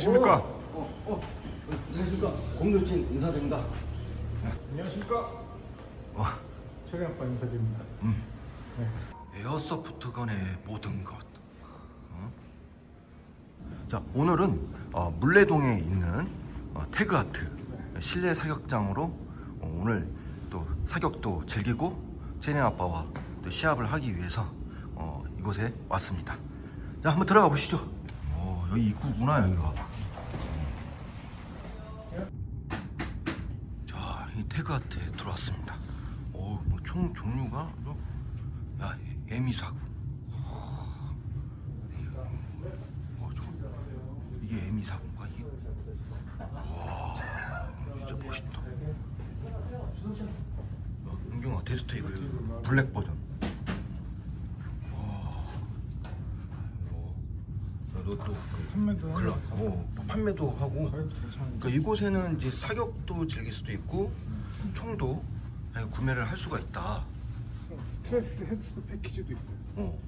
안녕하십니까? 어, 안녕하십니까. 공룡진 인사드립니다. 안녕하십니까? 어. 최리 아빠 인사드립니다. 에어소프트 건의 모든 것. 어? 자 오늘은 어, 물레동에 있는 어, 태그아트 실내 사격장으로 어, 오늘 또 사격도 즐기고 채영 아빠와 또 시합을 하기 위해서 어, 이곳에 왔습니다. 자 한번 들어가 보시죠. 어, 여기 입구구나 여기가. 태그아트에 들어왔습니다. 오, 뭐총 종류가 뭐, 야, 에미사구. 어, 저, 이게 에미사구인가 이게? 와, 진짜 멋있다. 야, 은경아, 데스트 이거 블랙 버전. 와, 어, 야, 너또 판매도 글라, 어, 뭐 판매도 하고. 그래도 괜찮은데. 그러니까 이곳에는 이제 사격도 즐길 수도 있고 총도 구매를 할 수가 있다. 스트레스 해소 패키지도 있어요. 어.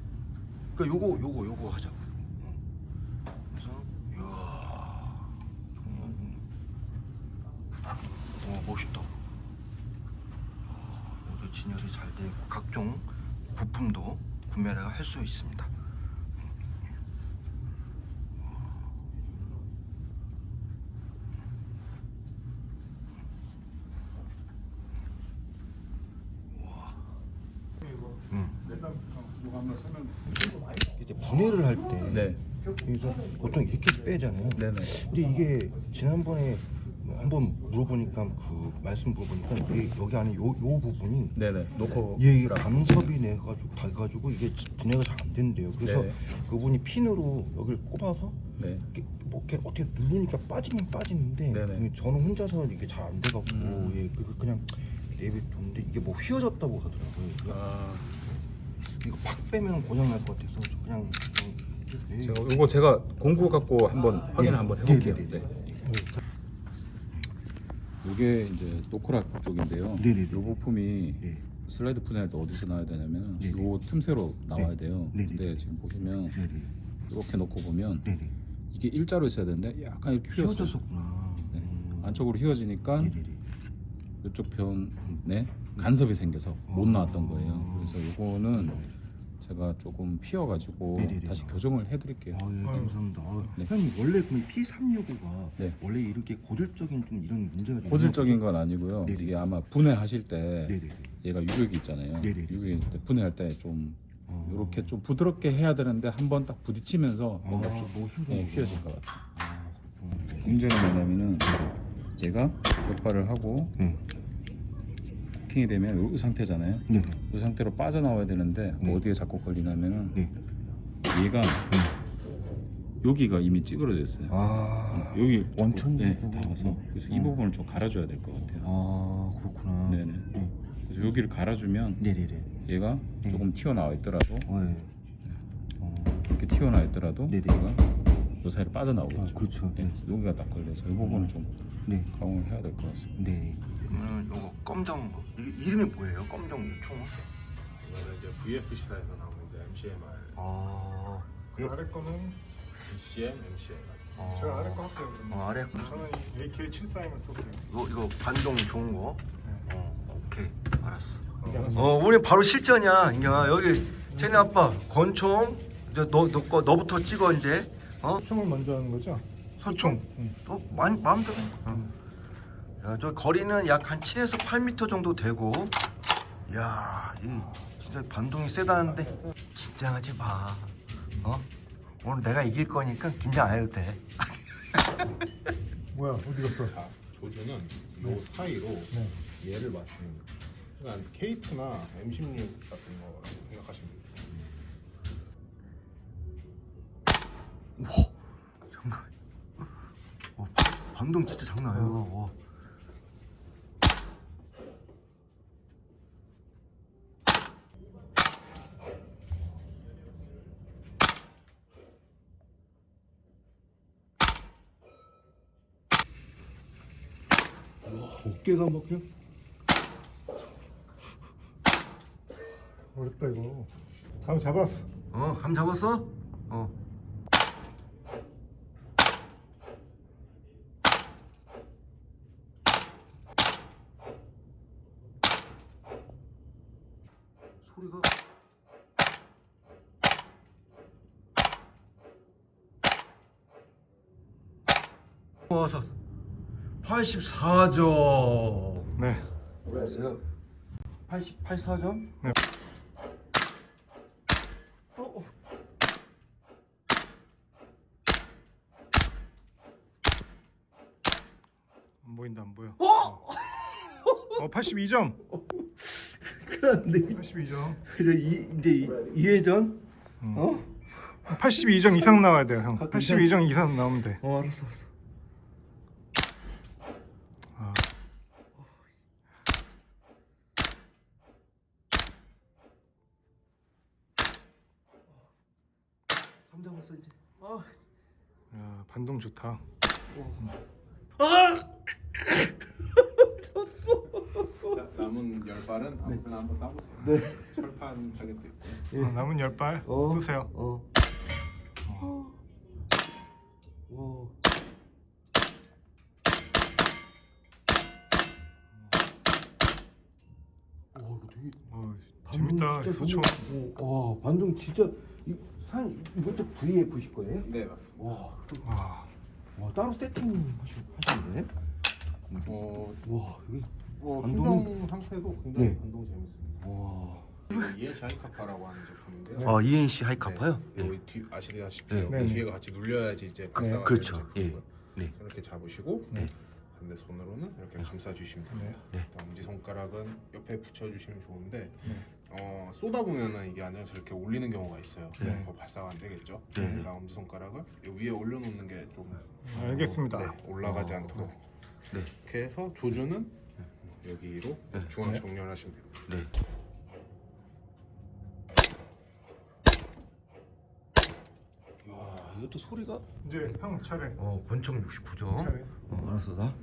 그러니까 요거 요거 요거 하자고. 어. 그래서 이야 정말 어 멋있다. 아, 모두 진열이 잘 되고 각종 부품도 구매를 할 수 있습니다. 이거 음. 일단 어, 뭐가 한번 설명. 이제 분해를 할 때 네. 여기서 보통 이렇게 빼잖아요. 네네. 근데 이게 지난번에 한번 물어보니까 그 말씀 물어보니까 이 여기 안에 요, 요 부분이 네네. 놓고. 예, 이게 감섭이 내 가지고 다 가지고 이게 분해가 잘 안 된대요. 그래서 네. 그분이 핀으로 여기를 꼽아서 네. 이렇게 뭐 이렇게 어떻게 누르니까 빠지긴 빠지는데 네네. 저는 혼자서 이게 잘 안 돼갖고 음. 예, 그 그냥 내비뒀는데 이게 뭐 휘어졌다고 하더라고요. 아, 이거 팍 빼면 고장 날 것 같아서 그냥 어, 예. 제가 이거 제가 공구 갖고 한번 확인 한번 해볼게요. 네, 네, 네. 이게 이제 노코라 쪽인데요. 네네네. 이 부품이 네. 슬라이드 분해할 때 어디서 나와야 되냐면 네네. 요 틈새로 나와야 돼요. 네네. 근데 지금 보시면 네네. 이렇게 놓고 보면 네네. 이게 일자로 있어야 되는데 약간 이렇게 휘었어요. 휘어졌었구나. 네. 음. 안쪽으로 휘어지니까 네네네. 이쪽 편에 간섭이 생겨서 못 나왔던 거예요. 그래서 요거는 제가 조금 피어가지고 네네네. 다시 교정을 해드릴게요. 아, 예, 감사합니다. 아, 네. 형님 원래 그럼 P365가 네. 원래 이렇게 고질적인 좀 이런 문제가 좀 고질적인 건 아니고요. 네네. 이게 아마 분해하실 때 네네네. 얘가 유격이 있잖아요. 네네네. 유격이 있을 때 분해할 때좀 어. 이렇게 좀 부드럽게 해야 되는데 한 번 딱 부딪히면서 뭔가 아, 휘, 뭐 힘들어. 예, 휘어질 것 같아요. 아, 그렇구나. 문제는 뭐냐면은 얘가 격발을 하고 네. 킹이 되면 이 상태잖아요. 네. 이 상태로 빠져나와야 되는데 어디에 자꾸 걸리냐면은 네. 얘가 여기가 이미 찌그러져 있어요. 아. 여기 원천 네? 닿아서 그래서 이 부분을 좀 갈아줘야 될 것 같아요. 아, 그렇구나. 네네. 네. 그래서 여기를 갈아주면 네네네. 얘가 조금 튀어나와 있더라도 어, 예. 어, 이렇게 튀어나와 있더라도 네네. 얘가 요 사이로 빠져나오겠죠. 아, 그렇죠. 네, 여기가 딱 걸려서 이 부분을 좀 네. 가공을 해야 될 것 같습니다. 네. 그러면 요거 검정 거. 이 이름이 뭐예요? 검정 총은? 이거는 이제 VFC사에서 나오는 이제 MCMR, 아. 예. 아래 거는 CM, MCMR. 어, 제가 아래 거 할게요. 그러면. 어, 아래 저는 이 AK74임을 쏠게요. 이거 이거 반동 좋은 거. 어, 오케이. 알았어. 어. 어, 우리 바로 실전이야, 인경아. 여기 쟤네 아빠 권총. 이제 너, 너 거, 너부터 찍어 이제. 어? 총을 먼저 하는 거죠? 소총. 또 마, 마음대로. 야, 저 거리는 약 한 7에서 8m 정도 되고. 야, 이 진짜 반동이 세다는데 긴장하지 마. 어? 오늘 내가 이길 거니까 긴장 안 해도 돼. 뭐야 어디 갔어? 자, 조주는 요 사이로 얘를 맞추는 거예요. 그러니까 K2나 M16 같은 거라고 생각하시면 돼요. 와, 장난. 와, 반- 반동 진짜 장난 아니야. 와. 어깨가 막 그냥. 어렵다 이거. 감 잡았어. 어, 감 잡았어? 어. 소리가 와서 84점. 네. 안녕하세요. 88사점? 네. 어, 어. 안 보인다 안 보여. 어? 어 82점. 그런데 82점. 이제 이, 이제 이- 이회전? 음. 어? 82점 이상 나와야 돼요 형. 갖고 82점 이상 나오면 돼. 어 알았어 알았어. 아. 감 잡았어 이제. 아, 야, 반동 좋다. 자, 남은 열 발은 아무거나 한번 쏴보세요. 네. 철판 타겟도 있고. 어, 남은 열발 어. 쏘세요. 어. 오. 오, 이거 되게 어, 반동 재밌다. 진짜 소총. 오, 와, 반동 진짜 이, 한 이것도 VF실 거예요? 네 맞습니다. 와, 또, 와. 와 따로 세팅 하시, 하시는데? 어, 와, 이게 뭐 반동은- 순정 상태도 굉장히 네. 반동 재밌습니다. 와. 이거 EH 하이카파라고 하는 제품인데요. 아, ENC 하이카파요? 네, 여기 뒤 아시다시피 네. 여기 네. 뒤에가 같이 눌려야지 이제 박사가 그렇죠. 되는 예. 제품이고요. 네. 이렇게 잡으시고 네. 반대 손으로는 이렇게 감싸주시면 됩니다. 네. 엄지 손가락은 옆에 붙여주시면 좋은데 네. 어, 쏘다 보면은 이게 아니라 저렇게 올리는 경우가 있어요. 네. 그거 발사가 안 되겠죠. 네. 그러니까 엄지 손가락을 이 위에 올려놓는 게 좀 알겠습니다. 네, 올라가지 어, 않도록 네. 이렇게 해서 조주는 여기로 네. 중앙 정렬하시면 됩니다. 네. 야, 이것도 소리가 이제 형 차례. 어, 권총 69점. 차례. 어, 알았어, 나.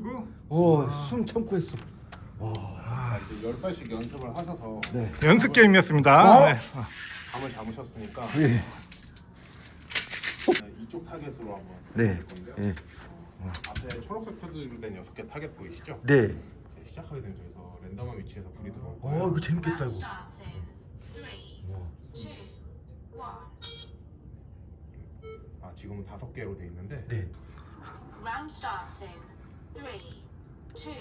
199? 어숨 참고 했어. 어. 아, 이제 열 발씩 연습을 하셔서 네. 연습 게임이었습니다. 어? 네. 감을 잡으셨으니까 예. 네, 이쪽 타겟으로 한번 네. 해볼 건데요. 예. 어, 앞에 초록색 패드로 된 6개 타겟 보이시죠? 네. 이제 시작하게 되면 저기서 랜덤한 위치에서 불이 들어올 거예요. 어 이거 재밌겠다 이거. 아 지금은 5개로 돼 있는데 네. Round starts three, two,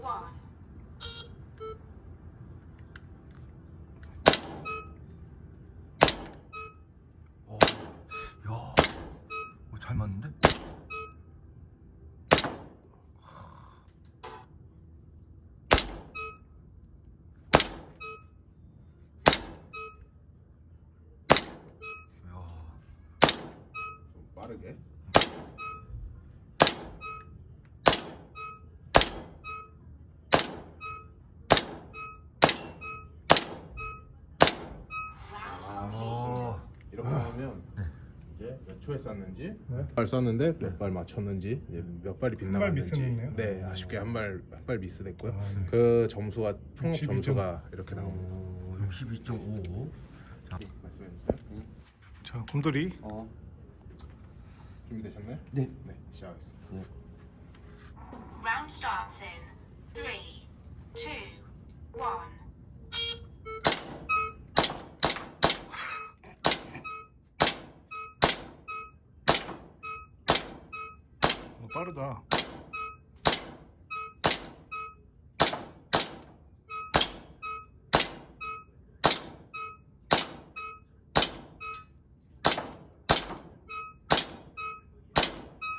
one. 어. 야. 어, 잘 맞는데? 야. 좀 빠르게 초에 쐈는지 네. 몇발 쐈는데 몇 발 맞췄는지 이제 몇 발이 발 빗나갔는지. 네 아쉽게 한 발 한 발 미스됐고요. 아, 네. 그 점수가 총62 점. 점수가 이렇게 나옵니다. 어, 62.5. 말씀해 주세요. 음. 자, 곰돌이. 어. 준비되셨나요? 네. 네 시작하겠습니다. Round starts in three, two, one. 빠르다.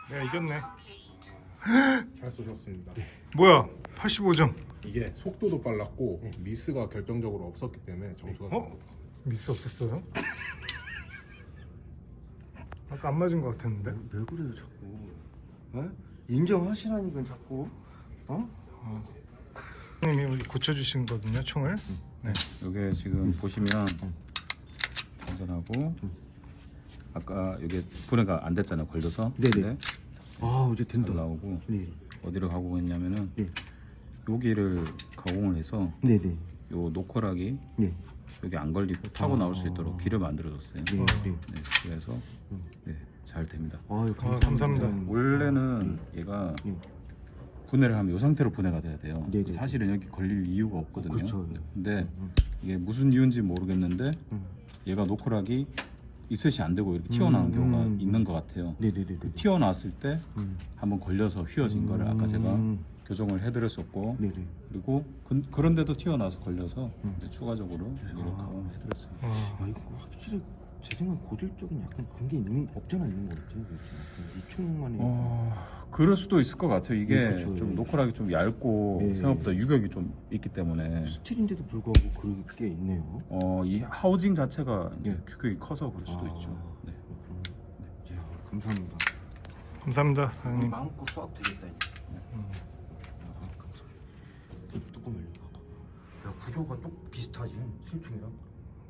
내가 이겼네. 잘 쏘셨습니다. 뭐야? 85점. 이게 속도도 빨랐고 미스가 결정적으로 없었기 때문에 점수가 어? 더 높습니다. 미스 없었어요? 아까 안 맞은 것 같았는데. 왜, 왜 그래요 자꾸? 어? 인정하시라니까 자꾸. 어? 선생님이 우리 고쳐주신 거든요 총을 네. 이게 지금 보시면 당전하고 아까 여기 분해가 안 됐잖아요. 걸려서. 네네. 아 이제 잘 된다. 나오고 네. 어디로 가공했냐면은 네. 여기를 가공을 해서 네네. 요 노코락이 네. 여기 안 걸리고 타고 나올 수 있도록 길을 만들어줬어요. 네. 어. 네. 네, 그래서 네, 잘 됩니다. 아유 아, 감사합니다. 원래는 얘가 네. 분해를 하면 이 상태로 분해가 돼야 돼요. 네네. 사실은 여기 걸릴 이유가 없거든요. 그렇죠. 네. 근데 음. 이게 무슨 이유인지 모르겠는데 음. 얘가 노코락이 이셋이 안 되고 이렇게 튀어나오는 음, 경우가 음, 있는 것 같아요. 네네네. 그 튀어나왔을 때 음. 한번 걸려서 휘어진 거를 아까 제가 음. 교정을 해드렸었고 네네. 그리고 그, 그런데도 튀어나와서 걸려서 음. 이제 추가적으로 여기를 아. 해드렸어요. 어, 아 이거 확실히 제 생각 고질적인 약간 그런 게 있는 없잖아 있는 것 같아요. 이충만의 어, 그럴 수도 있을 것 같아요. 이게 네, 그쵸. 좀 노코락이 좀 얇고 네. 생각보다 유격이 좀 있기 때문에 스틸인데도 불구하고 그런 게 있네요. 어, 이 하우징 자체가 이제 네. 규격이 커서 그럴 수도 아. 있죠. 네. 네. 야, 감사합니다. 감사합니다, 사장님. 마음껏 쏴도 되겠다. 이제. 아, 감사합니다. 뚜껑 열려봐. 야 구조가 똑 비슷하지 실총이랑.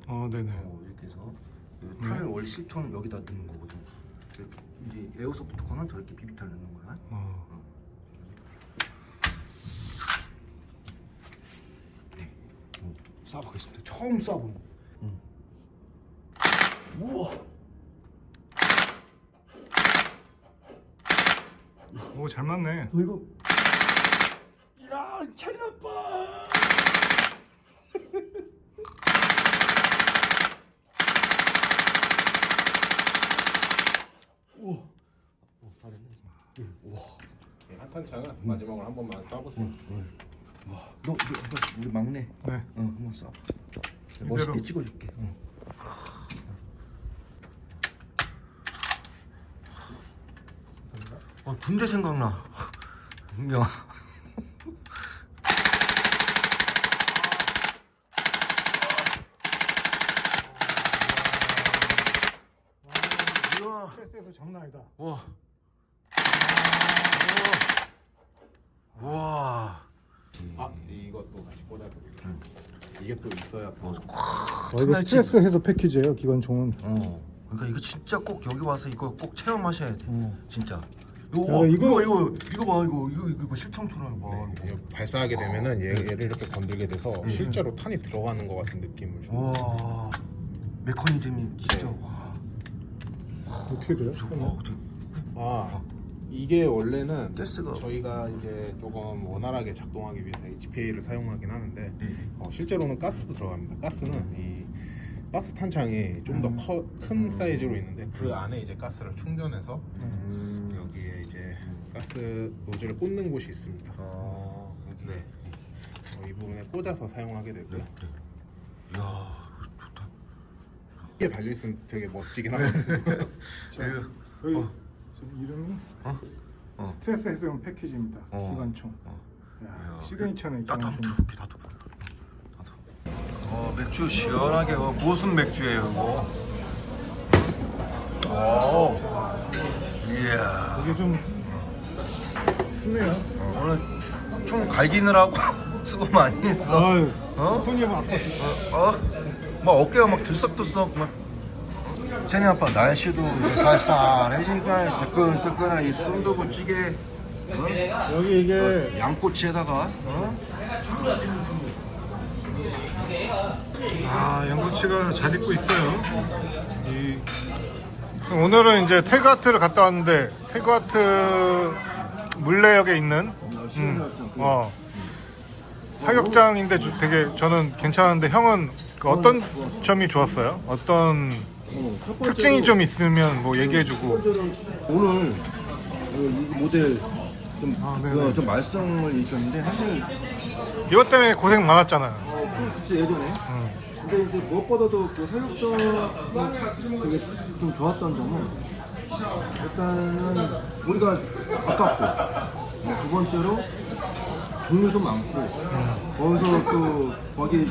어, 네네. 어, 이렇게 해서 그 탄을 원래 실총 여기다 넣는 거거든. 그 이제 에어소프트 거는 저렇게 비비탄 넣는 거야. 어, 어, 쏴보겠습니다. 처음 쏴본. 응. 우와. 오, 잘 맞네. 어, 이거. 야, 차리 아빠. 우와. 어, 잘했네. 예, 우와. 네, 한탄창은 마지막으로 한 번만 쏴보세요. 와, 너, 너, 너 우리 막내. 네. 어, 한번 쏴. 이대로. 멋있게 찍어줄게. 응. 어, 군대 생각나. 은경아. 우와. 스트레스도 장난 아니다. 와. 와. 아 이것도 다시 꽂아드릴게요. 이게 또 있어야 또 아, 이거. 스트레스 해소 패키지예요, 기관총은. 어. 그러니까 이거 진짜 꼭 여기 와서 이거 꼭 체험하셔야 돼. 어. 진짜. 야, 이거, 이거- 이거 이거 이거 봐 이거 이거 이거, 이거 실청처럼 봐. 네, 이거 발사하게 되면은 얘, 얘를 이렇게 건들게 돼서 예. 실제로 탄이 들어가는 것 같은 느낌을 줍니다. 와. 메커니즘이 진짜 와. 어떻게 돼요? 와, 어떻게- 아 이게 원래는 가스가- 저희가 이제 조금 원활하게 작동하기 위해서 HPA를 사용하긴 하는데 네. 어, 실제로는 가스도 들어갑니다. 가스는 이 박스 탄창이 좀더 음. 큰 사이즈로 있는데 그 안에 이제 가스를 충전해서 음. 여기에 이제 가스 노즐을 꽂는 곳이 있습니다. 아. 네. 어, 이 부분에 꽂아서 사용하게 되고요. 그래. 야, 좋다. 이게 달려 있으면 되게 멋지긴 하거든요. 여기 어. 저 이름이 어? 어. 스트레스 해소용 패키지입니다. 어. 기관총. 어. 야, 야, 시그니처네, 나도 한번 기관총. 들어볼게 나도. 나도. 어 맥주 시원하게 어, 무슨 맥주예요 이거? 오. 이야. 이게 좀 쉽네요. 어, 오늘 총 갈기느라고 수고 많이 했어. 아유, 어? 손님 아까 어? 막 어깨가 막 들썩들썩 막. 제니 아빠 날씨도 이제 쌀쌀해지니까 뜨끈뜨끈한 이 순두부 찌개 어? 여기 이게 양꼬치에다가 어? 아 양꼬치가 잘 익고 있어요. 이 오늘은 이제 태그아트를 갔다 왔는데 태그아트 물레역에 있는 음, 어 사격장인데 저- 되게 저는 괜찮은데 형은 그 어떤 점이 좋았어요? 어떤 특징이 좀 있으면 뭐 얘기해주고 오늘 이 모델 좀, 아, 네네. 그, 좀 말씀을 있었는데 사실 이것 때문에 고생 많았잖아요. 어, 그치 예전에 근데 이제 무엇보다도 그 사육점이 되게 좀 좋았던 점은 일단은 우리가 가깝고 어, 두 번째로 종류도 많고 거기서 또 거기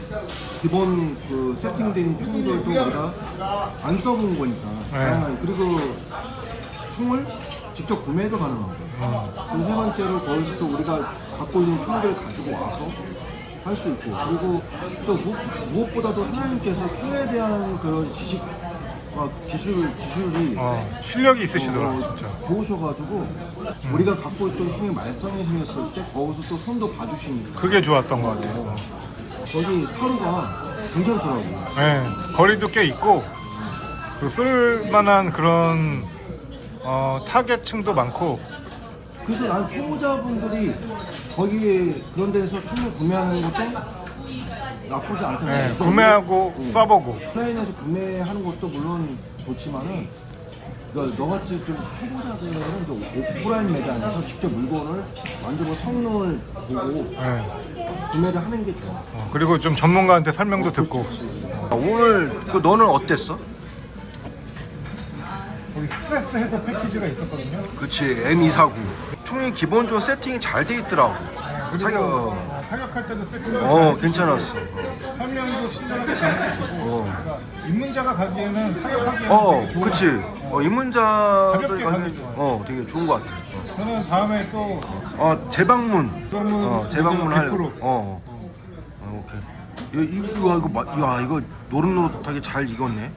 기본 그 세팅된 총들도 우리가 안 써본 거니까 다양하게. 그리고 총을 직접 구매도 가능하고 그리고 세 번째로 거기서 또 우리가 갖고 있는 총들을 가지고 와서 할 수 있고 그리고 또 무, 무엇보다도 사장님께서 총에 대한 그런 지식 과 기술 기술이 어, 실력이 있으시더라고 어, 진짜. 좋으셔가지고 우리가 갖고 있던 총의 말썽이 생겼을 때 거기서 또 손도 봐주시니까 그게 좋았던 것 같아요. 거기 사료가 괜찮더라고요. 네, 거리도 꽤 있고 그 쓸만한 그런 어, 타겟층도 많고 그래서 난 초보자분들이 거기 그런 데서 총을 구매하는 것도 나쁘지 않다는 네. 구매하고 응. 쏴보고 온라인에서 구매하는 것도 물론 좋지만은 그러니까 너같이 좀 초보자들은 이제 오프라인 매장에서 직접 물건을 만져보고 성능을 보고 네. 구매를 하는 게 좋아. 어, 그리고 좀 전문가한테 설명도 듣고 아, 오늘 그 너는 어땠어? 거기 스트레스 해소 패키지가 있었거든요. 그치 M249 총이 기본적으로 세팅이 잘 돼 있더라고 사격 어, 사격 할 때도 세팅도 어잘 괜찮았어. 설명도 친절하게 잘 해주시고 어. 그러니까 입문자가 가기에는 사격하기에는 어 되게 좋은 그치. 어, 입문자들 가볍게 가기 가기 좋아요. 어 되게 좋은 것 같아 저는 다음에 또 어 재방문. 그러면 어 재방문 할 100%. 어, 어. 오케이. 야, 이거 이거 마- 야 이거 노릇노릇하게 잘 익었네